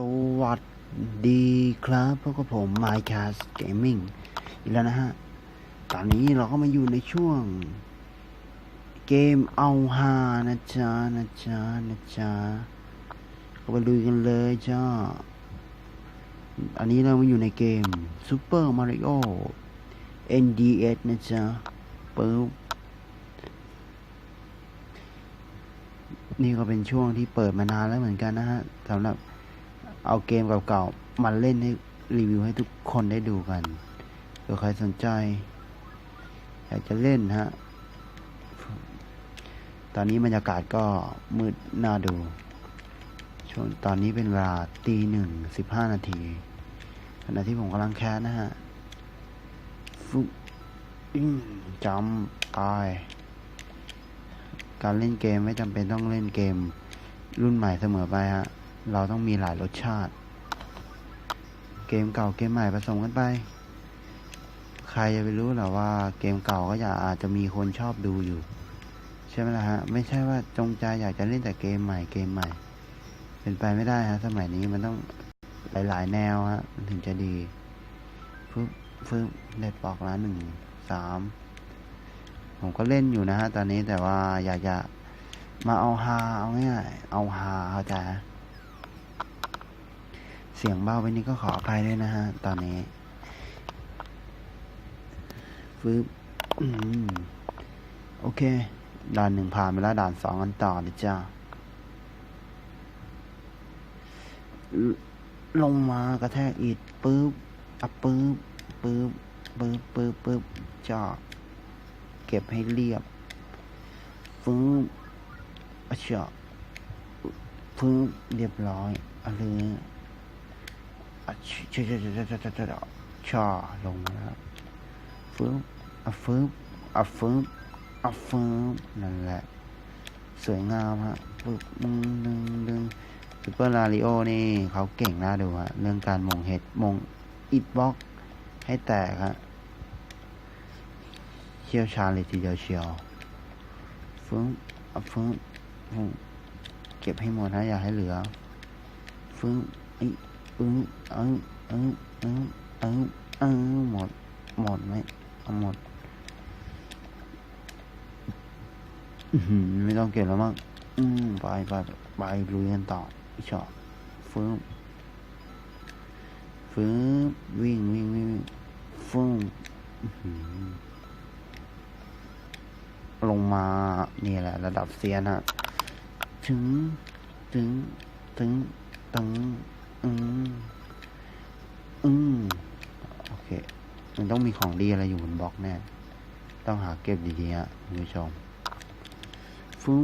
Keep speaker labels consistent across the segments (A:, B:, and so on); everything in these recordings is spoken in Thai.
A: สวัสดีครับพวกผม Minecraft Gaming อีกแล้วนะฮะ ตอนนี้เราก็มาอยู่ในช่วง เกมเอาฮานะจ๊ะนะจ๊ะนะจ๊ะก็ไปลุยกันเลยจ้า อันนี้เรามาอยู่ในเกม Super Mario NDS นะจ๊ะปึ๊บนี่ก็เป็นช่วงที่เปิดมานานแล้วเหมือนกันนะฮะสำหรับ เอาเกมเก่าๆมาเล่นให้รีวิวให้ทุกคนได้ดูกันเผื่อใครสนใจ อยากจะเล่นฮะ ตอนนี้บรรยากาศก็มืดน่าดู ช่วงตอนนี้เป็นเวลาตีหนึ่งสิบห้านาทีขณะที่ผมกำลังแคสนะฮะฟุ้งจำไปการเล่นเกมไม่จำเป็นต้องเล่นเกมรุ่นใหม่เสมอไปฮะ เราต้องมีหลายรสชาติ เกมเก่าเกมใหม่ผสมกันไป ใครจะไปรู้หรอว่าเกมเก่าก็อยากอาจจะมีคนชอบดูอยู่ ใช่ไหมล่ะฮะ ไม่ใช่ว่าจงใจอยากจะเล่นแต่เกมใหม่เกมใหม่ เป็นไปไม่ได้ฮะ สมัยนี้มันต้องหลายๆแนวฮะถึงจะดีฟึบฟึบเด็ดปอกละหนึ่งสามผมก็เล่นอยู่นะฮะตอนนี้แต่ว่าอยากจะมาเอาฮาเอาง่ายเอาฮาเข้าใจ เสียงเบาไปนี้ก็ขออภัยด้วยนะฮะ ตอนนี้ฟืบโอเค ด่านหนึ่งผ่านไปแล้วด่านสองกันต่อนะจ้าลงมากระแทกอิดปึ๊บอะปึ๊บปึ๊บปึ๊บปึ๊บปึ๊บจ้าเก็บให้เรียบฟืบอะจ้าฟืบเรียบร้อยอะไร ช่ช่ช่ช่ช่ช่ช่ช่ช่าลงมาแล้วฟึบอะฟึบอะฟึบอะฟึบนั่นแหละ สวยงามฮะปึ๊บดึงดึงดึงซูเปอร์ลาริโอนี่เขาเก่งน่าดูฮะเรื่องการมงเห็ดมงอิดบล็อกให้แตกฮะเชี่ยวชาญเลยทีเดียวเชียวฟึบอะฟึบฟึบเก็บให้หมดนะอย่าให้เหลือฟึบไอ้ย อือเออเออเออเออเออหมด หมดไหมเอาหมดไม่ต้องเก็บแล้วมั้งอืมไปไปไปลุยกันต่ออีชอบฟื้นฟื้นวิ่งวิ่งวิ่งฟื้นลงมานี่แหละ ระดับเซียนฮะถึง ถึง ถึง ถึง อืม อืม โอเค มันต้องมีของดีอะไรอยู่บนบล็อกแน่ ต้องหาเก็บดีๆฮะคุณผู้ชมฟึ้ง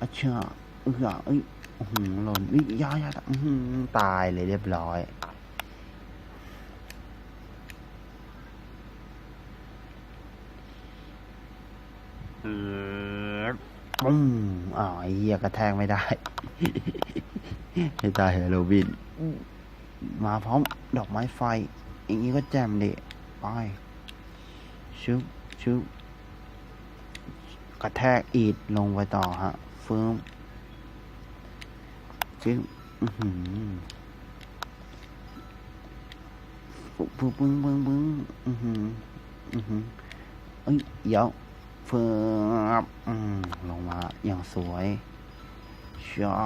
A: อัชชาเอือเอ้ยอื้อหือหล่นวิยายาอื้อหือตายเลยเรียบร้อยเออปุ้มอ้าวไอ้เหี้ยกระแทกไม่ได้ ให้ตายเหรอโรบิน มาพร้อมดอกไม้ไฟ อย่างนี้ก็แจ่มดิไปชุบชุบกระแทกอีดลงไปต่อฮะฟืมจึ๊บอือหือปึ้งปึ้งปึ้งปึ้งปึ้งอือหืออือหือเอ้ยเดี๋ยวเฟืบอืมลงมาอย่างสวยชา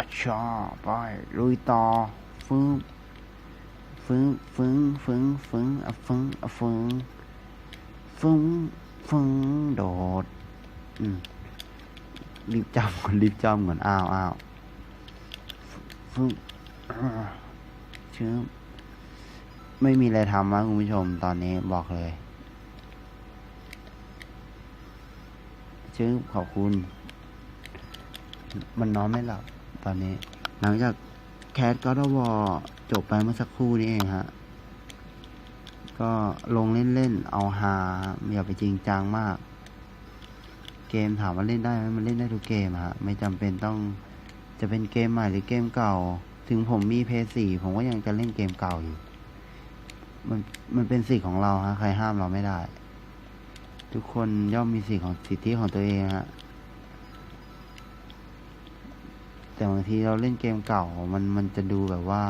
A: อัชชาไปลุยต่อฟืบฟึ้งฟึ้งฟึ้งฟึ้งอะฟึ้งอะฟึ้งฟึ้งฟึ้งโดด อืมรีบจำก่อนรีบจำก่อนอ้าวอ้าวฟึ้งอ่าเชื่อไม่มีอะไรทำนะคุณผู้ชมตอนนี้บอกเลยชื่อขอบคุณ มันนอนไม่หลับ ตอนนี้ หลังจากแคสก็ดวอจบไปเมื่อสักครู่นี้เองฮะ ก็ลงเล่นๆ เอาฮาอย่าไปจริงจังมาก เกมถามว่าเล่นได้ไหมมันเล่นได้ทุกเกมฮะ ไม่จำเป็นต้องจะเป็นเกมใหม่หรือเกมเก่า ถึงผมมีเพย์สี่ผมก็ยังจะเล่นเกมเก่าอยู่ มันมันเป็นสิทธิ์ของเราฮะ ใครห้ามเราไม่ได้ ทุกคนย่อมมีสิทธิ์ของสิทธิของตัวเองฮะ แต่บางทีเราเล่นเกมเก่ามันมันจะดูแบบว่า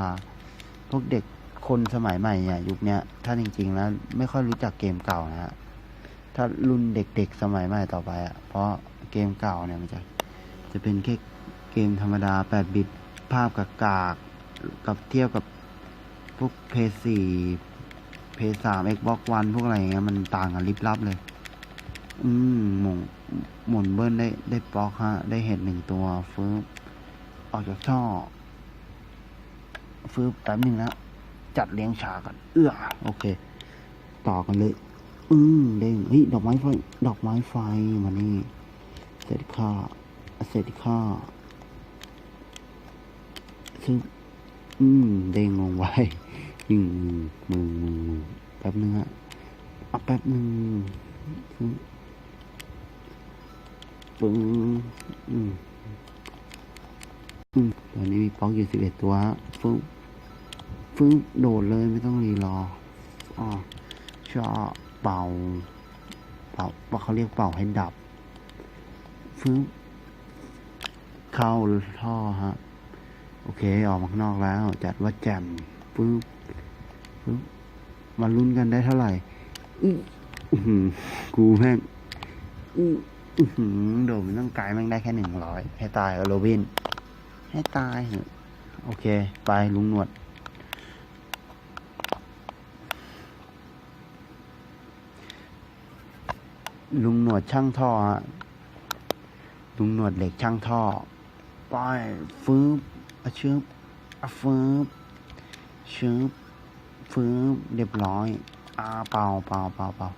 A: พวกเด็กคนสมัยใหม่เนี่ยยุคเนี้ยถ้าจริง ๆ แล้วไม่ค่อยรู้จักเกมเก่านะฮะถ้ารุ่นเด็กๆสมัยใหม่ต่อไปอะ เพราะเกมเก่าเนี่ยมันจะจะเป็นแค่เกมธรรมดา8บิตภาพกากากกับเทียบกับพวกเพย์สี่เพย์สาม Xbox One พวกอะไรเงี้ยมันต่างกันลิบลับเลย อืมหมุนหมุนเบิ้ลได้ได้ปลอกฮะ ได้เห็ดหนึ่งตัวฟืบ ออกจากท่อฟืบแป๊บหนึ่งแล้วจัดเลี้ยงฉากัน เอื้อโอเค ต่อกันเลย อืมเด้งเฮ้ยดอกไม้ไฟ ดอกไม้ไฟมานี่เสร็จค่าเสร็จค่าซึ่งอืมเด้งลงไว้ยิงมือมือแป๊บนึงฮะเอาแป๊บนึงซึ่งปึ้งอืมอืม ตอนนี้มีป๊อกอยู่สิบเอ็ดตัวฟึ้งฟึ้งโดดเลยไม่ต้องรีรออ๋อชอเป่า เป่าว่าเขาเรียกเป่าให้ดับ ฟึ้งเข้าท่อฮะ โอเค ออกมาข้างนอกแล้ว จัดว่าแจมปึ๊บปึ๊บมาลุ้นกันได้เท่าไหร่อืออือกูแม่งอืออือหือโดดมันต้องไกลแม่งได้แค่หนึ่งร้อยให้ตายออโรบิน ให้ตายเหอะโอเค ไปลุงหนวด ลุงหนวดช่างท่อฮะลุงหนวดเหล็กช่างท่อไปฟืบอะชึบอะฟืบชึบฟืบเรียบร้อยอาเป่าเป่าเป่าเป่า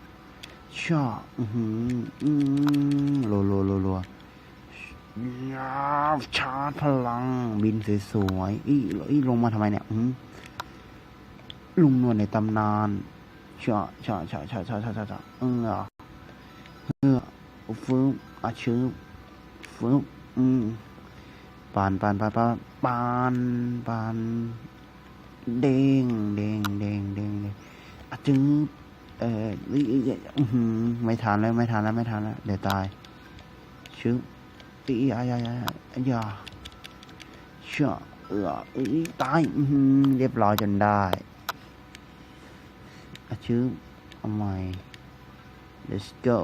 A: ชออือหืออืมโลโลโลโล ยาวชาร์จพลัง บินสวยๆอีอีลงมาทำไมเนี่ยลุงนวลในตำนานชอชอชอชอชอชอชอชอเออเออฟืบอะชึบฟืบอืมปานปานปานปานปานปานเด้งเด้งเด้งเด้งเด้งอะจึงเอออื้อหือไม่ทันแล้วไม่ทันแล้วไม่ทันแล้วเดี๋ยวตายชึ บอีอายายายาเชื่อเอออีตายเรียบร้อยจนได้ชึบเอาใหม่ let's go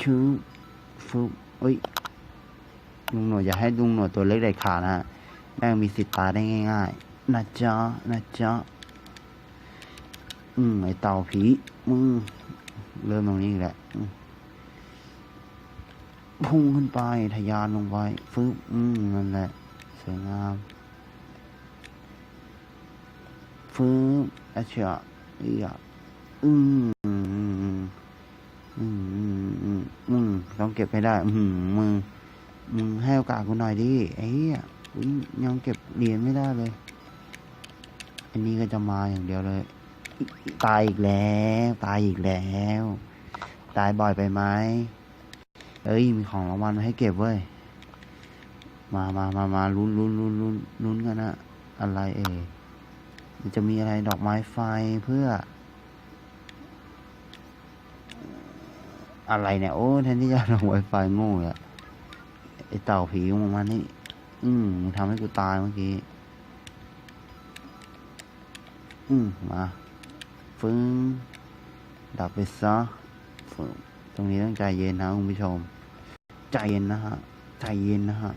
A: ชื่อฟุบเอ้ยลุงหนวดอย่าให้ลุงหนวดตัวเล็กเด็ดขาดนะฮะแม่งมีสิทธิ์ตายได้ง่ายๆนะจ๊ะนะจ๊ะอืมไอเต่าผีมึง เริ่มตรงนี้แหละพุ่งขึ้นไปทะยานลงไปฟึบอืมนั่นแหละ สวยงามฟึบอาเชียอีอะอืมอืมอืมอืมอืมต้องเก็บให้ได้ อืมมึงมึงให้โอกาสกูหน่อยดิไอ้เหี้ยกูยังเก็บเหรียญไม่ได้เลย อันนี้ก็จะมาอย่างเดียวเลย ตายอีกแล้ว ตายอีกแล้ว ตายบ่อยไปไหมเอ้ย มีของรางวัลมาให้เก็บเว้ย มามามามาลุ้นลุ้นลุ้นลุ้นลุ้นกันนะ อะไรเอ่ยจะมีอะไรดอกไม้ไฟเพื่อ อะไรเนี่ย โอ้แทนที่จะลงไวไฟโง่เลยอะไอเต่าผีของมันนี่ อืมมึงทำให้กูตายเมื่อกี้ อืมมา ฟึ้งดับไปซะตรงนี้ต้องใจเย็นนะคุณผู้ชม ใจเย็นนะฮะ ใจเย็นนะฮะ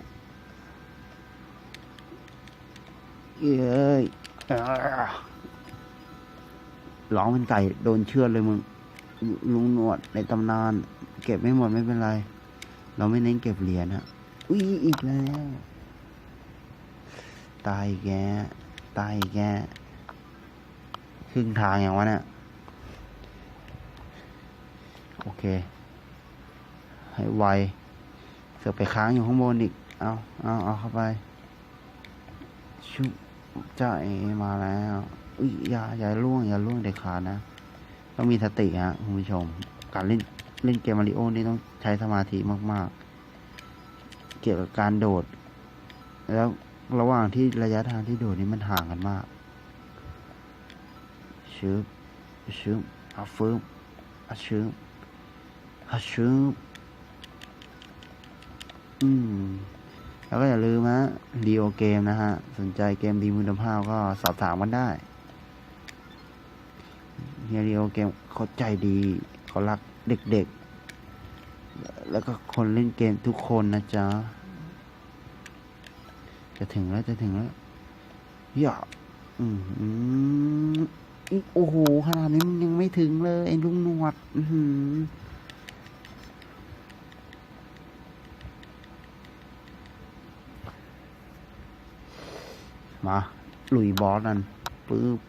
A: เย้ยร้องเป็นไก่โดนเชือดเลยมึง ลุงหนวดในตำนาน เก็บไม่หมดไม่เป็นไร เราไม่เน้นเก็บเหรียญฮะ อุ้ยอีกแล้ว ตายแก ตายแก ครึ่งทางอย่างวะเนี่ยโอเค ให้ไวเสือกไปค้างอยู่ข้างบนอีก เอาเอาเอาเข้าไป ชุบจ้าเอมาแล้วอุ้ยอย่าอย่าล่วง อย่าล่วงเด็ดขาดนะ ต้องมีสติฮะคุณผู้ชม การเล่นเล่นเกมมาริโอนี่ต้องใช้สมาธิมาก ๆ เกี่ยวกับการโดด แล้วระหว่างที่ระยะทางที่โดดนี่มันห่างกันมาก ชึบชึบอาฟึบอาชึบอาชึบอืม แล้วก็อย่าลืมฮะดีโอเกมนะฮะ สนใจเกมดีคุณภาพก็สอบถามกันได้เฮียดีโอเกมเขาใจดีเขารักเด็กๆ แล้วก็คนเล่นเกมทุกคนนะจ๊ะ จะถึงแล้วจะถึงแล้วอย่าอืมอืม โอ้โหขนาดนี้มึงยังไม่ถึงเลยไอ้ลุงหนวด อือหือมาลุยบอสนั่นปึ๊บ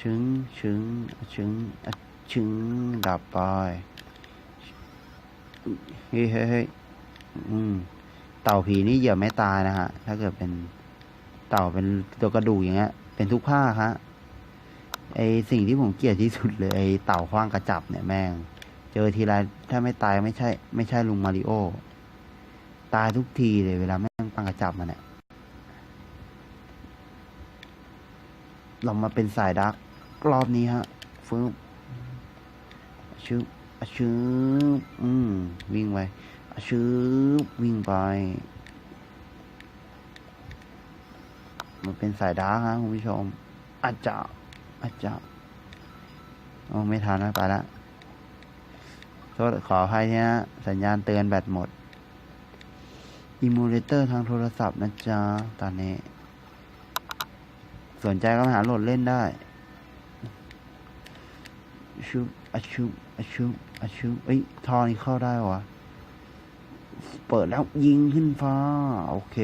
A: ชึงชึงชึงชึงดับไปเฮ้ยเฮ้ยเฮ้ยอืม เต่าผีนี่เหยื่อไม่ตายนะฮะ ถ้าเกิดเป็นเต่าเป็นตัวกระดูกอย่างเงี้ย เป็นทุกภาคฮะ ไอสิ่งที่ผมเกลียดที่สุดเลยไอเต่าขว้างกระจับเนี่ยแม่ง เจอทีไรถ้าไม่ตายไม่ใช่ ไม่ใช่ลุงมาริโอ ตายทุกทีเลยเวลาแม่งปังกระจับมันเนี่ยเรามาเป็นสายดักรอบนี้ฮะฟึบชึบอชึบอืมวิ่งไป ชึบวิ่งไป มันเป็นสายดักฮะคุณผู้ชม อาจจะอาจจะโอ้ไม่ทันนะไปละโทษขออภัยเนี่ยนะสัญญาณเตือนแบตหมดอิมูเลเตอร์ทางโทรศัพท์นะจ๊ะ ตอนนี้ สนใจก็มาหาโหลดเล่นได้ชุบอชุบอชุบอชุบเอ้ย ทอนี่เข้าได้วะ เปิดแล้วยิงขึ้นฟ้า โอเค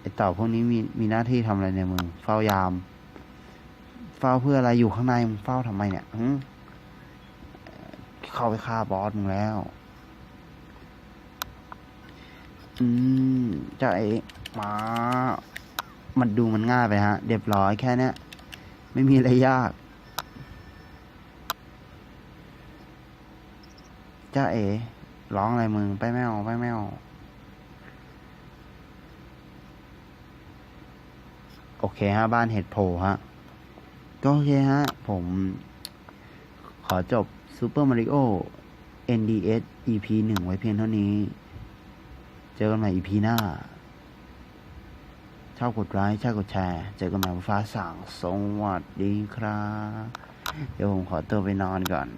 A: ไอเต่าพวกนี้มีมีหน้าที่ทำอะไรในมึงเฝ้ายาม เฝ้าเพื่ออะไรอยู่ข้างในมึงเฝ้าทำไมเนี่ยเข้าไปฆ่าบอสมึงแล้ว อืมจะไอหมามันดูมันง่ายไปฮะเรียบร้อยแค่นี้ไม่มีอะไรยากจ้าเอ๋ ร้องอะไรมึงไปแมวไปแมวโอเคฮะ บ้านเห็ดโผฮะ ก็โอเคฮะ ผม ขอจบ Super Mario NDS EP หนึ่งไว้เพียงเท่านี้ เจอกันใหม่ EP หน้าชอบกดไลค์ชอบกดแชร์ เจอกันใหม่บนฟ้าสั่งสวัสดีครับ เดี๋ยวผมขอตัวไปนอนก่อน